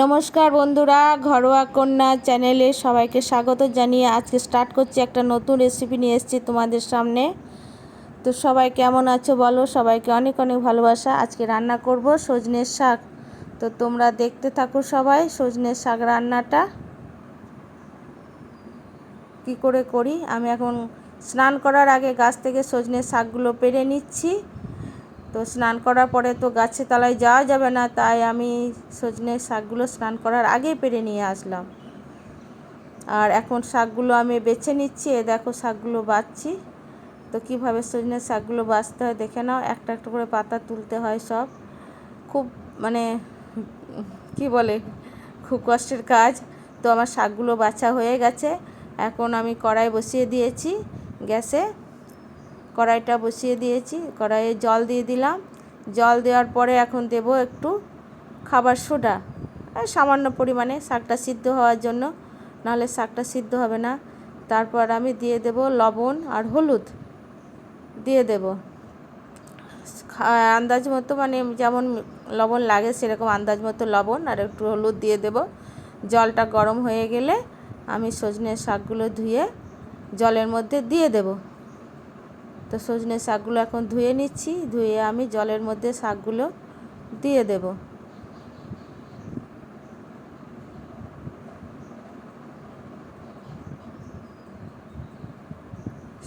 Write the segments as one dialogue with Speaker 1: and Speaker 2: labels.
Speaker 1: নমস্কার বন্ধুরা, ঘরোয়া কন্যা চ্যানেলে সবাইকে স্বাগত জানিয়ে আজকে স্টার্ট করছি একটা নতুন রেসিপি নিয়ে এসেছি তোমাদের সামনে। তো সবাই কেমন আছো বলো? সবাইকে অনেক অনেক ভালোবাসা। আজকে রান্না করব সজনের শাক। তো তোমরা দেখতে থাকো সবাই সজনের শাক রান্নাটা। কি করে করি? আমি এখন স্নান করার আগে গাছ থেকে সজনের শাকগুলো পেরে নিচ্ছি। তো স্নান করার পরে তো গাছের তলায় যাওয়া যাবে না, তাই আমি সজনের শাকগুলো স্নান করার আগেই পেরে নিয়ে আসলাম। আর এখন শাকগুলো আমি বেছে নিচ্ছি, এ দেখো শাকগুলো বাছছি তো কীভাবে সজনের শাকগুলো বাছতে হয় দেখে নাও, একটা একটা করে পাতা তুলতে হয় সব। খুব মানে কি বলে, খুব কষ্টের কাজ। তো আমার শাকগুলো বাছা হয়ে গেছে, এখন আমি কড়াই বসিয়ে দিয়েছি গ্যাসে। কড়াইটা বসিয়ে দিয়েছি, কড়াইয়ে জল দিয়ে দিলাম। জল দেওয়ার পরে এখন দেব একটু খাবার সোডা সামান্য পরিমাণে শাকটা সিদ্ধ হওয়ার জন্য, নাহলে শাকটা সিদ্ধ হবে না। তারপর আমি দিয়ে দেব লবণ আর হলুদ, দিয়ে দেব। আন্দাজ মতো মানে যেমন লবণ লাগে সেরকম আন্দাজ মতো লবণ আর একটু হলুদ দিয়ে দেব। জলটা গরম হয়ে গেলে আমি সজনের শাকগুলো ধুয়ে জলের মধ্যে দিয়ে দেবো। তো সজনে শাকগুলো এখন ধুয়ে নিচ্ছি, ধুয়ে আমি জলের মধ্যে শাকগুলো দিয়ে দেব।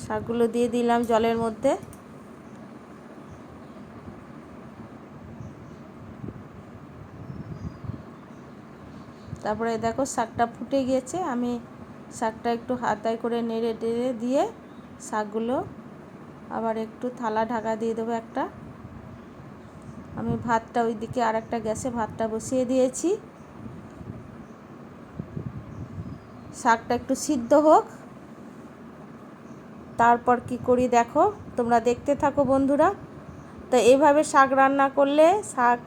Speaker 1: শাকগুলো দিয়ে দিলাম জলের মধ্যে। তারপরে দেখো শাকটা ফুটে গিয়েছে, আমি শাকটা একটু হাতায় করে নেড়ে টেড়ে দিয়ে শাকগুলো আবার একটু থালা ঢাকা দিয়ে দেবো একটা। আমি ভাতটা ওই দিকে আর একটা গ্যাসে ভাতটা বসিয়ে দিয়েছি। শাকটা একটু সিদ্ধ হোক। তারপর কি করি দেখো, তোমরা দেখতে থাকো বন্ধুরা। তো এইভাবে শাক রান্না করলে শাক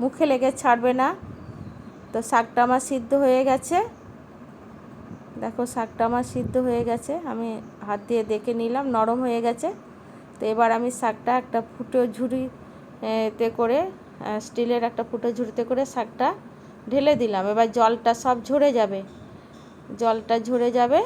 Speaker 1: মুখে লেগে ছাড়বে না। তো শাকটা আমার সিদ্ধ হয়ে গেছে। দেখো শাকটা আমার সিদ্ধ হয়ে গেছে। আমি হাত দিয়ে দেখে নিলাম, নরম হয়ে গেছে। তো এবার আমি শাকটা একটা ফুটো ঝুড়িতে করে স্টিলের একটা ফুটো ঝুড়িতে করে শাকটা ঢেলে দিলাম। এবার জলটা সব ঝরে যাবে। জলটা ঝরে যাবে।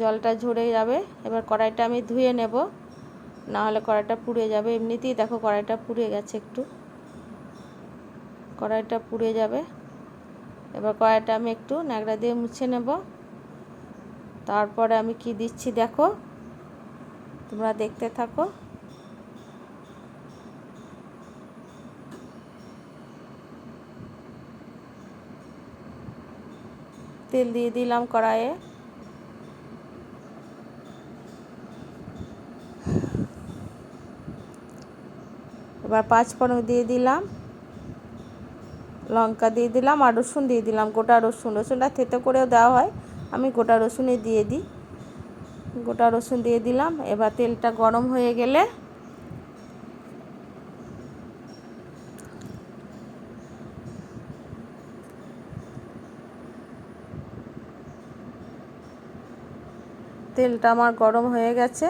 Speaker 1: জলটা ঝরে যাবে। এবার কড়াইটা আমি ধুয়ে নেব। না হলে কড়াইটা পুড়ে যাবে। এমনিতেই দেখো কড়াইটা পুড়ে গেছে একটু। কড়াইটা পুড়ে যাবে। এবার কড়াইটা আমি একটু ন্যাকড়া দিয়ে মুছে নেব। তারপরে আমি কি দিচ্ছি দেখো। তোমরা দেখতে থাকো। তেল দিয়ে দিলাম কড়াইয়ে। এবার পাঁচ ফোড়ন দিয়ে দিলাম। লঙ্কা দিয়ে দিলাম আর রসুন দিয়ে দিলাম। গোটা রসুন, রসুনটা থেতে করেও দেওয়া হয়। আমি গোটা রসুনে দিয়ে দিই। গোটা রসুন দিয়ে দিলাম। এবার তেলটা গরম হয়ে গেলে তেলটা আমার গরম হয়ে গেছে।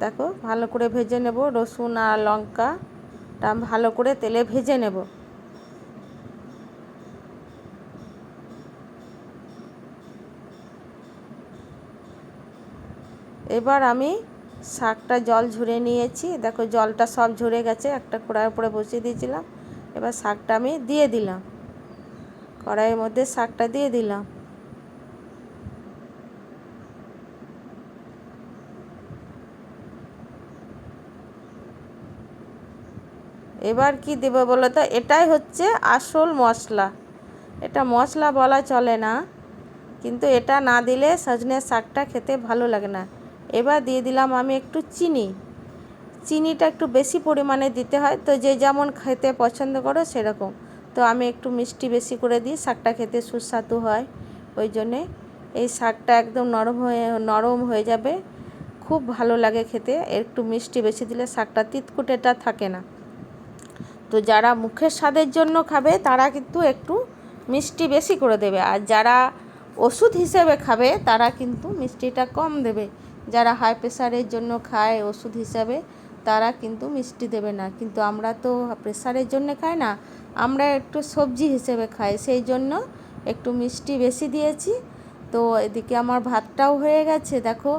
Speaker 1: দেখো, ভালো করে ভেজে নেব। রসুন আর লঙ্কাটা ভালো করে তেলে ভেজে নেব। এবার আমি শাকটা জল ঝরে নিয়েছি। দেখো জলটা সব ঝরে গেছে, একটা কড়াইয়ের উপরে বসিয়ে দিয়েছিলাম। এবার শাকটা আমি দিয়ে দিলাম। কড়াইয়ের মধ্যে শাকটা দিয়ে দিলাম। এবার কি দেবো বলো তো? এটাই হচ্ছে আসল মশলা। এটা মশলা বলা চলে না, কিন্তু এটা না দিলে সজনের শাকটা খেতে ভালো লাগে না। এবার দিয়ে দিলাম আমি একটু চিনি। চিনিটা একটু বেশি পরিমাণে দিতে হয়। তো যে যেমন খেতে পছন্দ করো সেরকম। তো আমি একটু মিষ্টি বেশি করে দিই, শাকটা খেতে সুস্বাদু হয়। ওই জন্যে এই শাকটা একদম নরম হয়ে নরম হয়ে যাবে। খুব ভালো লাগে খেতে। একটু মিষ্টি বেশি দিলে শাকটা তিতকুটেটা থাকে না। তো যারা মুখের স্বাদের জন্য খাবে, তারা কিন্তু একটু মিষ্টি বেশি করে দেবে। আর যারা ওষুধ হিসেবে খাবে, তারা কিন্তু মিষ্টিটা কম দেবে। যারা হাই প্রেশারের জন্য খায় ওষুধ হিসাবে, তারা কিন্তু মিষ্টি দেবে না। কিন্তু আমরা তো প্রেশারের জন্য খাই না, আমরা একটু সবজি হিসেবে খাই। সেই জন্য একটু মিষ্টি বেশি দিয়েছি। তো এদিকে আমার ভাতটাও হয়ে গেছে, দেখো।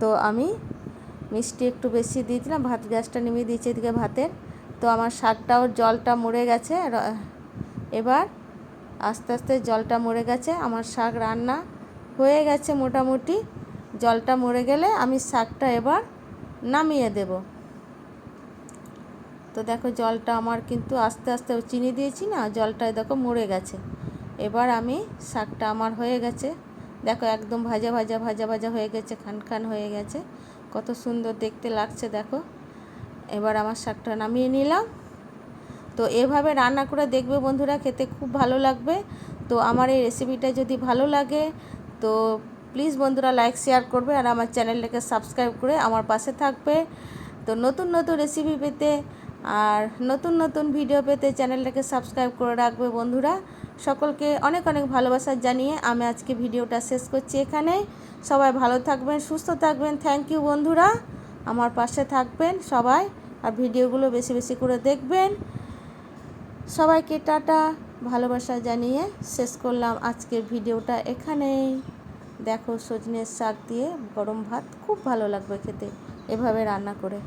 Speaker 1: তো আমি মিষ্টি একটু বেশি দিয়ে দিলাম, ভাত গ্যাসটা নেমে দিয়েছি এদিকে ভাতের। তো আমার শাকটাও জলটা মরে গেছে এবার আস্তে আস্তে জলটা মরে গেছে। আমার শাক রান্না হয়ে গেছে মোটামুটি। জলটা মরে গেলে আমি শাকটা এবার নামিয়ে দেব। তো দেখো জলটা আমার কিন্তু আস্তে আস্তে চিনি দিয়েছি না জলটা দেখো মরে গেছে। এবার আমি শাকটা আমার হয়ে গেছে। দেখো একদম ভাজা ভাজা ভাজা ভাজা হয়ে গেছে, খান খান হয়ে গেছে। কত সুন্দর দেখতে লাগছে দেখো। এবার আমার শাকটা নামিয়ে নিলাম। তো এভাবে রান্না করে দেখবে বন্ধুরা, খেতে খুব ভালো লাগবে। তো আমার এই রেসিপিটা যদি ভালো লাগে, তো প্লিজ বন্ধুরা লাইক, শেয়ার করবে আর আমার চ্যানেলটাকে সাবস্ক্রাইব করে আমার পাশে থাকবে। তো নতুন নতুন রেসিপি পেতে আর নতুন নতুন ভিডিও পেতে চ্যানেলটাকে সাবস্ক্রাইব করে রাখবে বন্ধুরা। সকলকে অনেক অনেক ভালোবাসা জানিয়ে আমি আজকে ভিডিওটা শেষ করছি এখানে। সবাই ভালো থাকবেন, সুস্থ থাকবেন। থ্যাংক ইউ বন্ধুরা। আমার পাশে থাকবেন সবাই আর ভিডিওগুলো বেশি বেশি করে দেখবেন। সবাইকে টাটা। ভালোবাসা জানিয়ে শেষ করলাম আজকের ভিডিওটা এখানেই। দেখো সজনের শাক দিয়ে গরম ভাত খুব ভালো লাগবে খেতে। এভাবে রান্না করে।